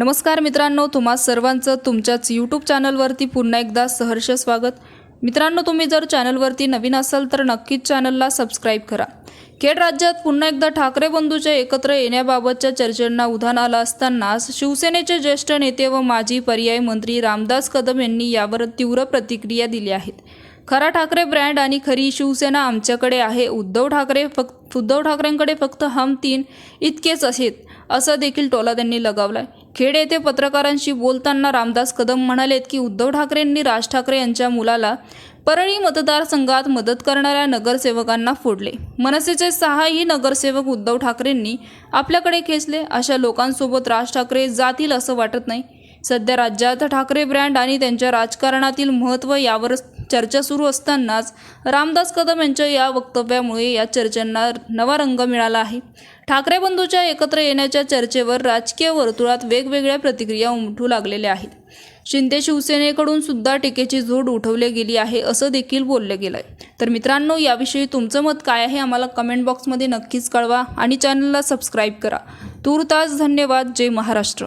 नमस्कार मित्रांनो तुम्हा सर्वांचं तुमच्याच यूट्यूब चॅनलवरती पुन्हा एकदा सहर्ष स्वागत. मित्रांनो तुम्ही जर चॅनलवरती नवीन असाल तर नक्कीच चॅनलला सबस्क्राईब करा. खेड राज्यात पुन्हा एकदा ठाकरे बंधूच्या एकत्र येण्याबाबतच्या चर्चेंना उधाण आलं असतानाच शिवसेनेचे ज्येष्ठ नेते व माजी पर्याय मंत्री रामदास कदम यांनी यावर तीव्र प्रतिक्रिया दिली आहेत खरा ठाकरे ब्रँड आणि खरी शिवसेना आमच्याकडे आहे. उद्धव ठाकरे फक्त उद्धव ठाकरेंकडे फक्त हम तीन इतकेच आहेत असं देखील टोला त्यांनी लगावलाय. खेड येथे पत्रकारांशी बोलताना रामदास कदम म्हणालेत की उद्धव ठाकरेंनी राज ठाकरे यांच्या मुलाला परळी मतदारसंघात मदत करणाऱ्या नगरसेवकांना फोडले. मनसेचे सहाही नगरसेवक उद्धव ठाकरेंनी आपल्याकडे खेचले. अशा लोकांसोबत राज ठाकरे जातील असं वाटत नाही. सध्या राज्यात ठाकरे ब्रँड आणि त्यांच्या राजकारणातील महत्त्व यावर चर्चा सुरू असतानाच रामदास कदम यांच्या या वक्तव्यामुळे या चर्चांना नवा रंग मिळाला आहे. ठाकरे बंधूच्या एकत्र येण्याच्या चर्चेवर राजकीय वर्तुळात वेगवेगळ्या प्रतिक्रिया उमटू लागलेल्या आहेत. शिंदे शिवसेनेकडून सुद्धा टीकेची झोड उठवली गेली आहे असं देखील बोललं गेलं आहे तर मित्रांनो याविषयी तुमचं मत काय आहे आम्हाला कमेंट बॉक्समध्ये नक्कीच कळवा आणि चॅनलला सबस्क्राईब करा. तूर्तास धन्यवाद. जय महाराष्ट्र.